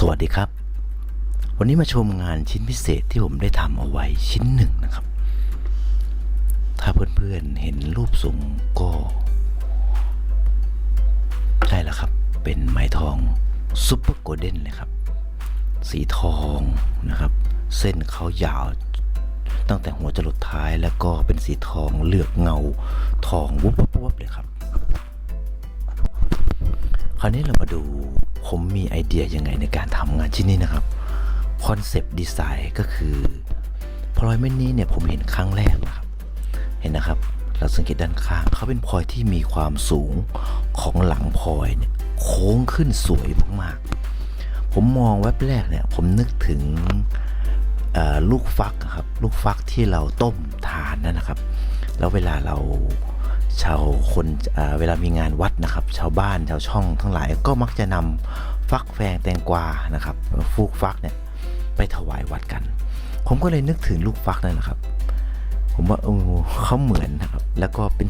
สวัสดีครับ วันนี้มาชมงานชิ้นพิเศษที่ผมได้ทำเอาไว้ชิ้นหนึ่งนะครับ ถ้าเพื่อนๆเห็นรูปทรงก็ใช่แล้วครับ เป็นไหมทองซุปเปอร์โกลเด้นเลยครับ สีทองนะครับ เส้นเขายาวตั้งแต่หัวจรดท้ายแล้วก็เป็นสีทองเลือกเงาทองวุบวับเลยครับ ราวนี้เรามาดูผมมีไอเดียยังไงในการทำงานชิ้นนี้นะครับคอนเซปต์ดีไซน์ก็คือพลอยเม็ดนี้เนี่ยผมเห็นครั้งแรกนะครับเห็นนะครับ เราสังเกตด้านข้างเขาเป็นพลอยที่มีความสูงของหลังพลอยเนี่ยโค้งขึ้นสวยมากๆผมมองแวบแรกเนี่ยผมนึกถึงลูกฟักครับลูกฟักที่เราต้มทานนั่นนะครับ แล้วเวลาเรา ชาวคนเวลามีงานวัดนะครับ ชาวบ้านชาวช่องทั้งหลายก็มักจะนำฟักแฟงแตงกวานะครับฟูกฟักเนี่ยไปถวายวัดกัน ผมก็เลยนึกถึงลูกฟักนั่นแหละครับ ผมว่าโอ้เขาเหมือนนะครับ แล้วก็เป็น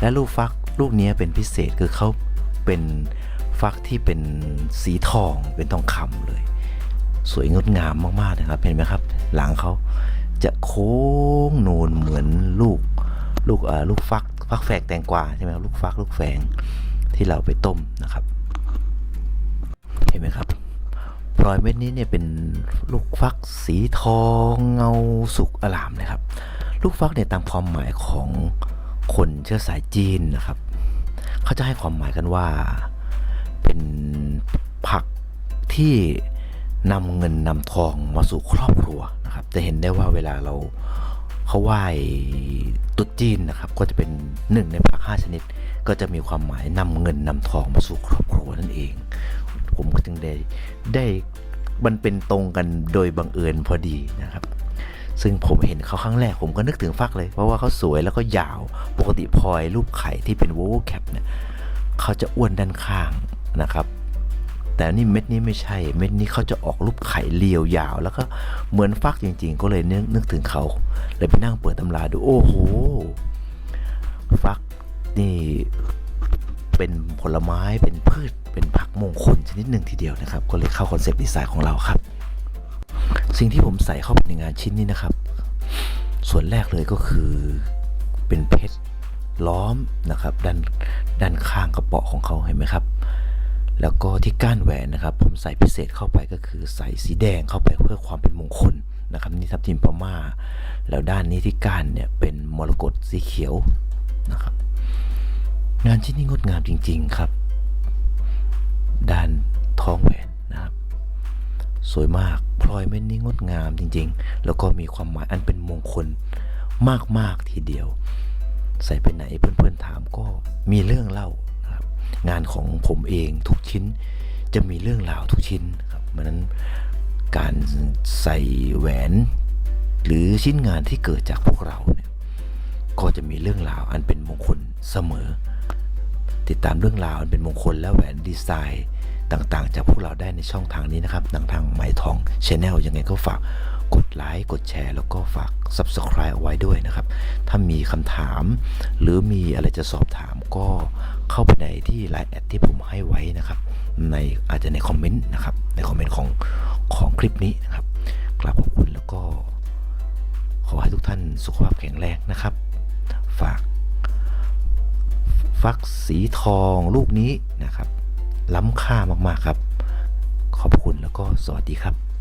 และลูกฟักลูกเนี้ยเป็นพิเศษคือเขาเป็นฟักที่เป็นสีทองเป็นทองคำเลย สวยงดงามมากๆนะครับ เห็นไหมครับ หลังเขาจะโค้งโนนเหมือนลูกลูกเอ่อลูกฟัก ฟักแฝกแตงกวาใช่ไหมลูกฟักลูกแฝงที่เราไปต้มนะครับ เห็นไหมครับพลอยเม็ดนี้เนี่ยเป็นลูกฟักสีทองเงาสุกอลามเลยครับ ลูกฟักเนี่ยตามความหมายของคนเชื้อสายจีนนะครับ เขาจะให้ความหมายกันว่าเป็นผักที่นำเงินนำทองมาสู่ครอบครัวนะครับ จะเห็นได้ว่าเวลาเรา เขาไหว้ตรุษจีนนะครับก็จะเป็นหนึ่งในผักห้าชนิด ก็จะมีความหมายนำเงินนำทองมาสู่ครอบครัวนั่นเอง ผมก็จึงได้ได้มันเป็นตรงกันโดยบังเอิญพอดีนะครับ ซึ่งผมเห็นเขาครั้งแรกผมก็นึกถึงฟักเลย เพราะว่าเขาสวยแล้วก็ยาวปกติพลอยรูปไข่ที่เป็นโวลแคปเนี่ยเขาจะอ้วนด้านข้างนะครับ แต่นี่เม็ดนี้ไม่ใช่ เม็ดนี้เขาจะออกรูปไข่เรียวยาว แล้วก็เหมือนฟักจริง ๆ ก็เลยนึกนึกถึงเขาเลยไปนั่งเปิดตำราดู โอ้โห ฟักนี่เป็นผลไม้เป็นพืช เป็นผักมงคลชนิดหนึ่งทีเดียวนะครับ ก็เลยเข้าคอนเซปต์ดีไซน์ของเราครับ สิ่งที่ผมใส่เข้าไปในงานชิ้นนี้นะครับ ส่วนแรกเลยก็คือเป็นเพชรล้อมนะครับ ด้านด้านข้างกระเป๋อของเขาเห็นไหมครับ แล้วก็ที่ก้านแหวนนะครับ ผมใส่พิเศษเข้าไปก็คือใส่สีแดงเข้าไปเพื่อความเป็นมงคลนะครับนี่ทับทิมพม่า แล้วด้านนี้ที่ก้านเนี่ยเป็นมรกตสีเขียวนะครับ งานชิ้นนี้งดงามจริง ๆครับ ด้านท้องแหวนนะครับ สวยมากพลอยเม็ดนี้งดงามจริง ๆ แล้วก็มีความหมายอันเป็นมงคลมากๆทีเดียว ใส่ไปไหนเพื่อนๆถามก็มีเรื่องเล่า งานของผมเองทุกชิ้นจะมีเรื่องราวทุกชิ้นครับเพราะนั้นการใส่แหวน หรือชิ้นงานที่เกิดจากพวกเราเนี่ยก็จะมีเรื่องราวอันเป็นมงคลเสมอ ติดตามเรื่องราวอันเป็นมงคลและแหวนดีไซน์ต่างๆ จากพวกเราได้ในช่องทางนี้นะครับทางทางไหมทองชาแนลยังไงก็ฝาก ไลค์กดแชร์ แล้วก็ฝาก Subscribe เอาไว้ด้วยนะครับ ถ้ามีคำถาม หรือมีอะไรจะสอบถามก็เข้าไปในที่ไลน์แอดที่ผมให้ไว้นะครับ ในอาจจะในคอมเมนต์นะครับ ในคอมเมนต์ของของคลิปนี้นะครับกราบขอบคุณแล้วก็ ขอให้ทุกท่านสุขภาพแข็งแรงนะครับ ฝาก ฟักสีทองลูกนี้นะครับ ล้ำค่ามากๆครับ ขอบคุณแล้วก็สวัสดีครับ